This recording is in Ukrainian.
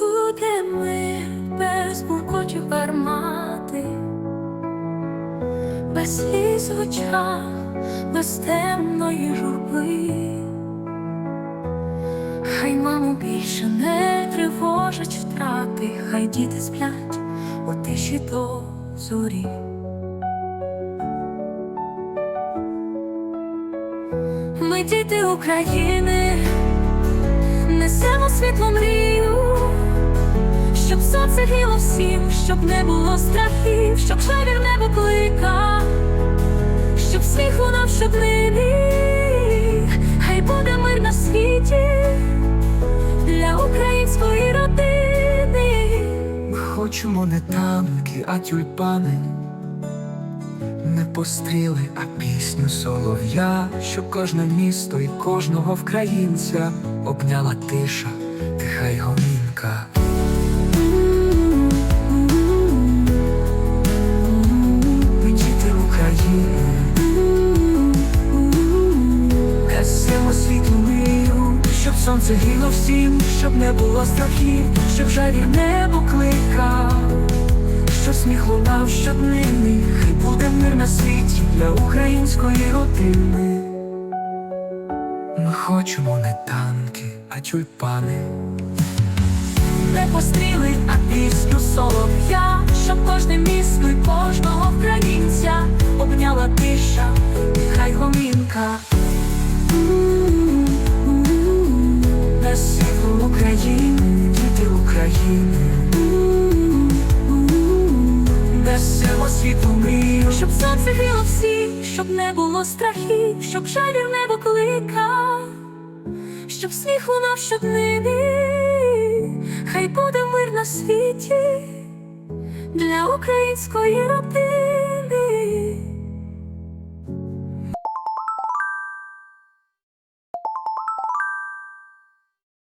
Буде ми без буркочих гармати, без сліз в очах, без темної журби, більше не тривожать втрати, хай діти сплять у тиші до зорі. Ми діти України, несемо світло мрії гріло всім, щоб не було страхів, щоб шавір не покликав, щоб сміх лунав щоднині, хай буде мир на світі для української родини. Ми хочемо не танки, а тюльпани, не постріли, а пісню солов'я, щоб кожне місто і кожного українця обняла тиша, тиха й. Сонце гріло всім, щоб не було страхів, щоб жавір не покликав, щоб сміх лунав щоднини, хай буде мир на світі для української родини. Ми хочемо не танки, а тюльпани. не постріли, а пісню солов'я, щоб кожне місто і кожного українця обняла тиша, хай гомінка. Щоб сонце гріло всі, щоб не було страхів, щоб жавір не покликав, щоб сміх лунав щоднини, хай буде мир на світі для української родини.